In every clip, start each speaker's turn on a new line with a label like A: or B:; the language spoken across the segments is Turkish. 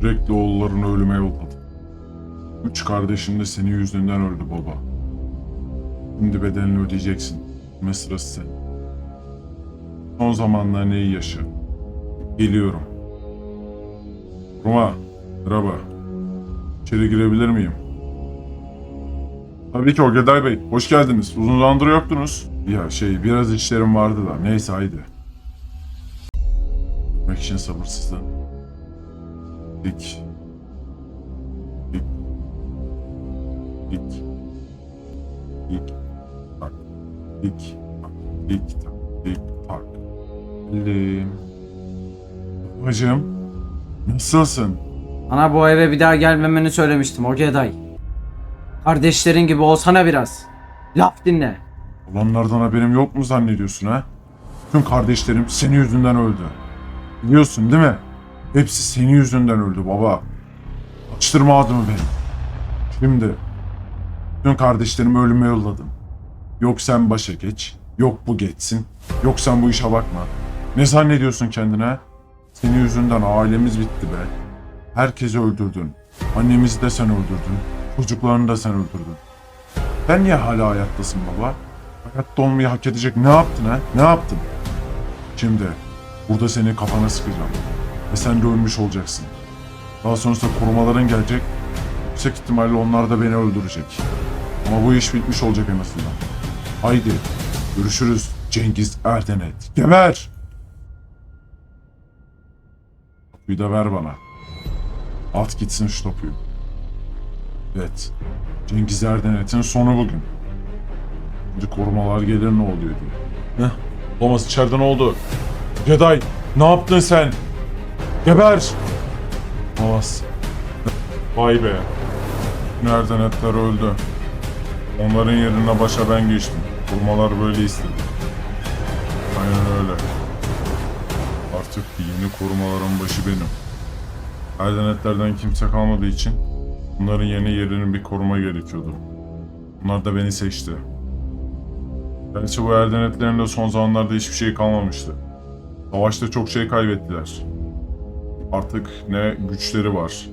A: Sürekli oğullarını ölüme yolladı. Üç kardeşin de senin yüzünden öldü baba. Şimdi bedelini ödeyeceksin. Ve sırası senin. Son zamanlarını iyi yaşa. Geliyorum. Roma, merhaba. İçeri girebilir miyim? Tabii ki Ogeday Bey. Hoş geldiniz. Uzun zamandır yoktunuz. Ya şey biraz işlerim vardı da. Neyse haydi. Gitmek için sabırsızlan. Dik. Dik. Dik. Dik. Tak. Dik. Tak. Dik. Tak. Dik. Tak. Elim. Babacığım. Nasılsın?
B: Sana bu eve bir daha gelmemeni söylemiştim Ogeday. Kardeşlerin gibi olsana biraz. Laf dinle.
A: Olanlardan haberim yok mu zannediyorsun ha? Tüm kardeşlerim senin yüzünden öldü. Biliyorsun değil mi? Hepsi senin yüzünden öldü baba. Açtırma adımı beni. Şimdi tüm kardeşlerimi ölüme yolladım. Yok sen başa geç, yok bu geçsin, yok sen bu işe bakma. Ne zannediyorsun kendine? Senin yüzünden ailemiz bitti be. Herkesi öldürdün. Annemizi de sen öldürdün. Çocuklarını da sen öldürdün. Sen niye hala hayattasın baba? Hayatta olmayı hak edecek ne yaptın ha? Ne yaptın? Şimdi burada seni kafana sıkacağım. Ve sen de ölmüş olacaksın. Daha sonrasında korumaların gelecek. Yüksek ihtimalle onlar da beni öldürecek. Ama bu iş bitmiş olacak en azından. Haydi görüşürüz Cengiz Erdenet. Geber! Topuyu da ver bana. At gitsin şu topuyu. Evet. Cengiz Erdenet'in sonu bugün. Şimdi korumalar gelir ne oluyor diye. Heh. Thomas içeride ne oldu? Jedi ne yaptın sen? Geber! Thomas. Vay be. Nereden etler öldü. Onların yerine başa ben geçtim. Korumalar böyle istedi. Aynen öyle. Artık yeni korumaların başı benim. Erdenetlerden kimse kalmadığı için bunların yeni yerinin bir koruma gerekiyordu. Bunlar da beni seçti. Gerçi bu erdenetlerin de son zamanlarda hiçbir şey kalmamıştı. Savaşta çok şey kaybettiler. Artık ne güçleri var,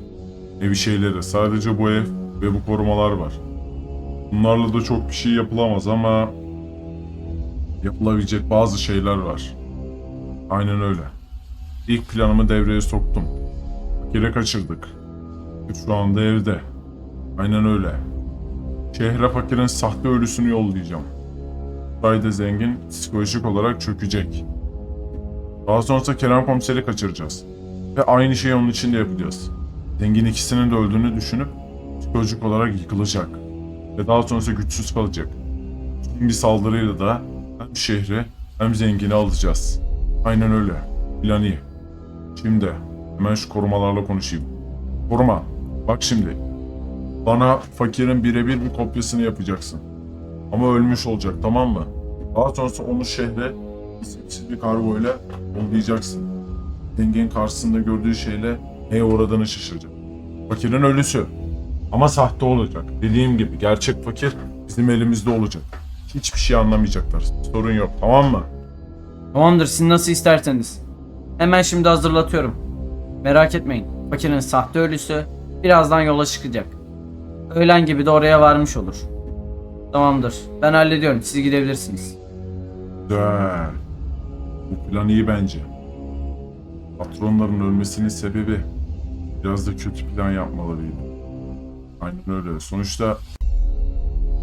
A: ne bir şeyleri. Sadece bu ev ve bu korumalar var. Bunlarla da çok bir şey yapılamaz ama yapılabilecek bazı şeyler var. Aynen öyle. İlk planımı devreye soktum. Fakire kaçırdık. Şu anda evde. Aynen öyle. Şehre fakirin sahte ölüsünü yollayacağım. Sayda zengin psikolojik olarak çökecek. Daha sonrasında Kerem komiseri kaçıracağız. Ve aynı şeyi onun için de yapacağız. Zengin ikisinin de öldüğünü düşünüp psikolojik olarak yıkılacak. Ve daha sonrasında güçsüz kalacak. Bir saldırıyla da hem şehri hem zengini alacağız. Aynen öyle. Plan iyi. Şimdi hemen şu korumalarla konuşayım. Koruma. Bak şimdi. Bana fakirin birebir bir kopyasını yapacaksın. Ama ölmüş olacak tamam mı? Daha sonrası onu şehre isimsiz bir kargoyla yollayacaksın. Zengin karşısında gördüğü şeyle neye uğradığını şaşıracak. Fakirin ölüsü. Ama sahte olacak. Dediğim gibi gerçek fakir bizim elimizde olacak. Hiçbir şey anlamayacaklar. Sorun yok tamam mı?
B: Tamamdır siz nasıl isterseniz. Hemen şimdi hazırlatıyorum. Merak etmeyin. Fakirin sahte ölüsü birazdan yola çıkacak. Öğlen gibi de oraya varmış olur. Tamamdır. Ben hallediyorum. Siz gidebilirsiniz.
A: Güzel. Bu plan iyi bence. Patronların ölmesinin sebebi biraz da kötü plan yapmalarıydı. Aynen öyle. Sonuçta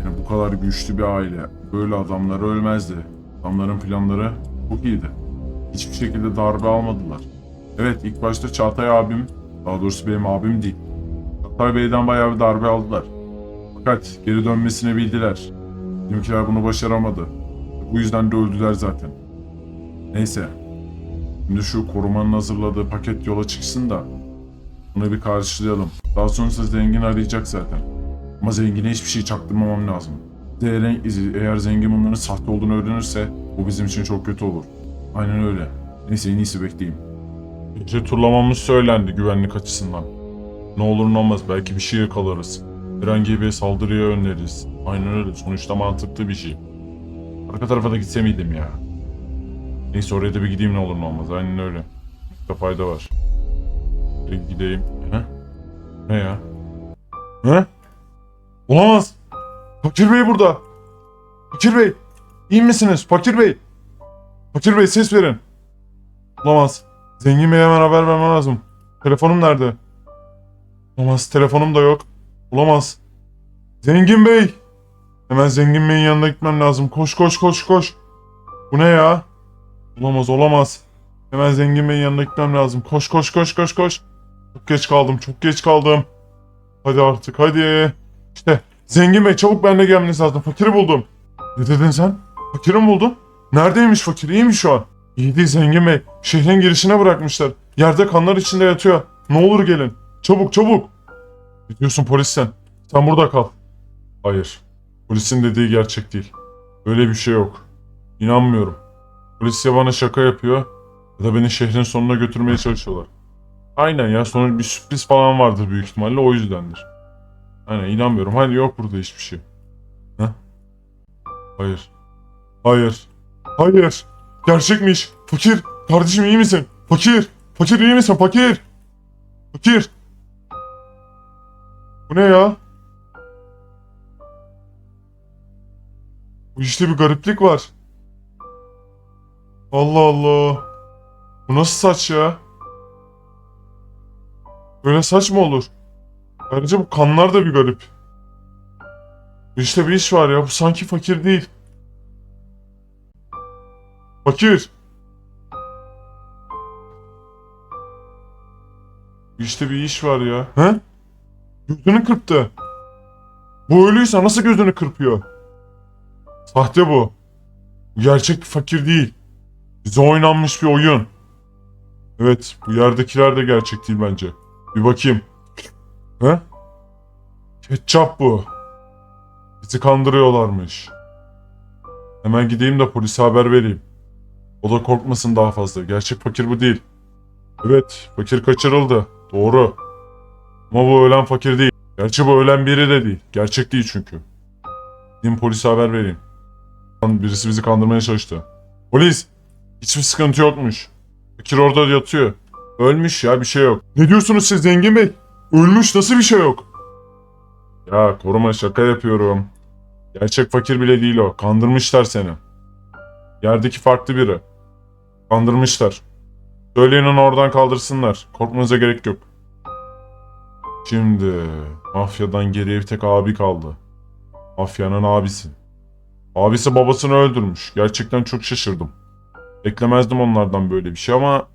A: yani bu kadar güçlü bir aile böyle adamlar ölmezdi. Adamların planları çok iyiydi. Hiçbir şekilde darbe almadılar. Evet ilk başta Çağatay abim, daha doğrusu benim abim değil. Çağatay Bey'den bayağı bir darbe aldılar. Fakat geri dönmesini bildiler. Bizimkiler bunu başaramadı. Bu yüzden de öldüler zaten. Neyse. Şimdi şu korumanın hazırladığı paket yola çıksın da bunu bir karşılayalım. Daha sonrasında zengin arayacak zaten. Ama zengine hiçbir şey çaktırmamam lazım. Eğer, eğer zengin bunların sahte olduğunu öğrenirse bu bizim için çok kötü olur. Aynen öyle. Neyse en iyisi bekleyeyim. Gece turlamamız söylendi güvenlik açısından. Ne olur ne olmaz belki bir şey yakalarız. Herhangi bir saldırıya önleriz. Aynen öyle. Sonuçta mantıklı bir şey. Arka tarafa da gitse miydim ya? Neyse oraya da bir gideyim ne olur ne olmaz. Aynen öyle. Bir fayda var. Bir gideyim. He? Ne ya? He? Olamaz. Fakir Bey burada. Fakir Bey. iyi misiniz? Fakir Bey. Fakir Bey ses verin. Olamaz. Zengin Bey'e hemen haber vermem lazım. Telefonum nerede? Olamaz. Telefonum da yok. Olamaz. Zengin Bey. Hemen Zengin Bey'in yanına gitmem lazım. Koş koş koş koş. Bu ne ya? Olamaz olamaz. Hemen Zengin Bey'in yanına gitmem lazım. Koş koş koş koş koş. Çok geç kaldım çok geç kaldım. Hadi artık hadi. İşte Zengin Bey çabuk benimle gelmeniz lazım. Fakiri buldum. Ne dedin sen? Fakiri mi buldun? Neredeymiş fakir? İyi mi şu an? İyi değil Zengin Bey. Şehrin girişine bırakmışlar. Yerde kanlar içinde yatıyor. Ne olur gelin. Çabuk çabuk. Ne diyorsun polis sen? Sen burada kal. Hayır. Polisin dediği gerçek değil. Öyle bir şey yok. İnanmıyorum. Polis ya bana şaka yapıyor ya da beni şehrin sonuna götürmeye çalışıyorlar. Aynen ya sonra bir sürpriz falan vardır büyük ihtimalle o yüzdendir. Aynen inanmıyorum. Hayır yok burada hiçbir şey. Ha? Hayır. Hayır. Hayır. Gerçekmiş. Fakir. Kardeşim iyi misin? Fakir. Fakir iyi misin? Fakir. Fakir. Bu ne ya? Bu işte bir gariplik var. Allah Allah. Bu nasıl saç ya? Böyle saç mı olur? Ayrıca bu kanlar da bir garip. İşte bir iş var ya. Bu sanki fakir değil. Fakir. İşte bir iş var ya. He? Gözünü kırptı. Bu ölüyse nasıl gözünü kırpıyor? Sahte bu. Gerçek fakir değil. Bize oynanmış bir oyun. Evet, bu yerdekiler de gerçek değil bence. Bir bakayım. He? Ketçap bu. Bizi kandırıyorlarmış. Hemen gideyim de polise haber vereyim. O da korkmasın daha fazla. Gerçek fakir bu değil. Evet, fakir kaçırıldı. Doğru. Ama bu ölen fakir değil. Gerçi bu ölen biri de değil. Gerçek değil çünkü. Gideyim polise haber vereyim. Birisi bizi kandırmaya çalıştı. Polis! Hiçbir sıkıntı yokmuş. Fakir orada yatıyor. Ölmüş ya bir şey yok. Ne diyorsunuz siz zengin bey? Ölmüş nasıl bir şey yok? Ya koruma şaka yapıyorum. Gerçek fakir bile değil o. Kandırmışlar seni. Yerdeki farklı biri. Kandırmışlar. Söyleyin onu oradan kaldırsınlar. Korkmanıza gerek yok. Şimdi mafyadan geriye bir tek abi kaldı. Mafyanın abisi. Abisi babasını öldürmüş. Gerçekten çok şaşırdım. Beklemezdim onlardan böyle bir şey ama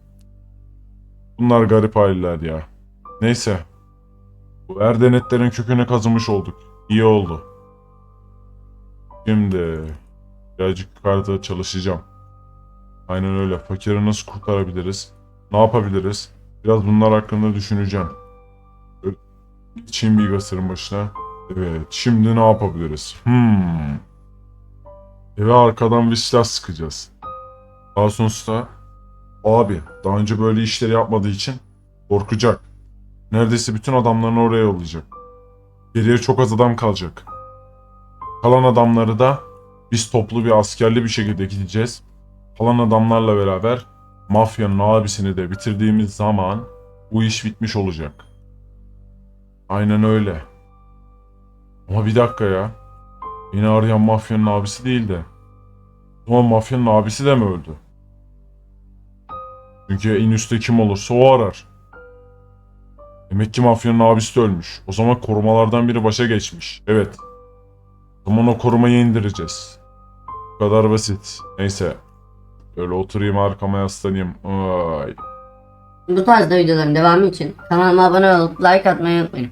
A: bunlar garip aileler ya. Neyse. Bu erdenetlerin köküne kazımış olduk. İyi oldu. Şimdi birazcık yukarıda çalışacağım. Aynen öyle. Fakiri nasıl kurtarabiliriz? Ne yapabiliriz? Biraz bunlar hakkında düşüneceğim. Geçeyim bilgisayarın başına. Evet. Şimdi ne yapabiliriz? Hmm. Eve arkadan bir silah sıkacağız. Daha sonrasında abi daha önce böyle işleri yapmadığı için korkacak. Neredeyse bütün adamlarını oraya yollayacak. Geriye çok az adam kalacak. Kalan adamları da biz toplu bir askerli bir şekilde gideceğiz. Kalan adamlarla beraber mafyanın abisini de bitirdiğimiz zaman bu iş bitmiş olacak. Aynen öyle. Ama bir dakika ya. Beni arayan mafyanın abisi değil de. O zaman mafyanın abisi de mi öldü? Çünkü en üstte kim olursa o arar. Demek ki mafyanın abisi de ölmüş. O zaman korumalardan biri başa geçmiş. Evet. O zaman o korumayı indireceğiz. Bu kadar basit. Neyse. Öyle oturayım arkama yaslanayım. Ay.
C: Bu tarzda videoların devamı için kanalıma abone olup like atmayı unutmayın.